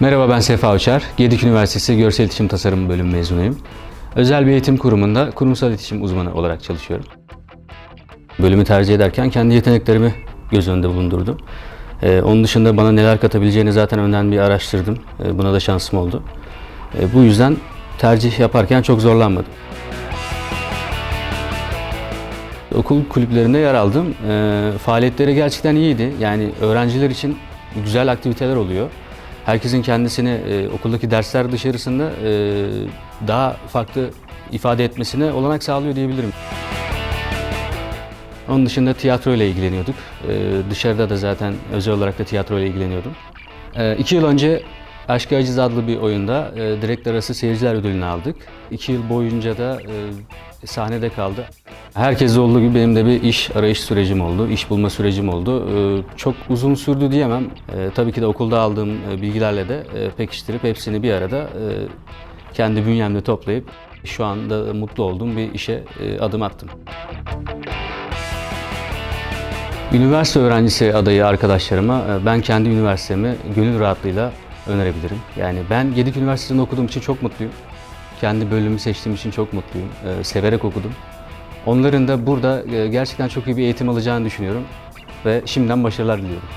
Merhaba ben Sefa Uçar. Gedik Üniversitesi Görsel İletişim Tasarımı bölümü mezunuyum. Özel bir eğitim kurumunda kurumsal iletişim uzmanı olarak çalışıyorum. Bölümü tercih ederken kendi yeteneklerimi göz önünde bulundurdum. Ee, onun dışında bana neler katabileceğini zaten önden bir araştırdım. Ee, buna da şansım oldu. Ee, bu yüzden tercih yaparken çok zorlanmadım. Okul kulüplerinde yer aldım. Ee, faaliyetleri gerçekten iyiydi. Yani öğrenciler için güzel aktiviteler oluyor. Herkesin kendisini e, okuldaki dersler dışarısında e, daha farklı ifade etmesine olanak sağlıyor diyebilirim. Onun dışında tiyatro ile ilgileniyorduk. Ee, dışarıda da zaten özel olarak da tiyatro ile ilgileniyordum. Ee, iki yıl önce Aşk Aciz adlı bir oyunda e, direkt arası seyirciler ödülünü aldık. İki yıl boyunca da e, sahnede kaldı. Herkes olduğu gibi benim de bir iş arayış sürecim oldu, iş bulma sürecim oldu. Ee, çok uzun sürdü diyemem. Ee, tabii ki de okulda aldığım e, bilgilerle de e, pekiştirip hepsini bir arada e, kendi bünyemde toplayıp şu anda mutlu olduğum bir işe adım attım. Üniversite öğrencisi adayı arkadaşlarıma ben kendi üniversitemi gönül rahatlığıyla önerebilirim. Yani ben Gedik Üniversitesi'nde okuduğum için çok mutluyum. Kendi bölümümü seçtiğim için çok mutluyum. Severek okudum. Onların da burada e, gerçekten çok iyi bir eğitim alacağını düşünüyorum ve şimdiden başarılar diliyorum.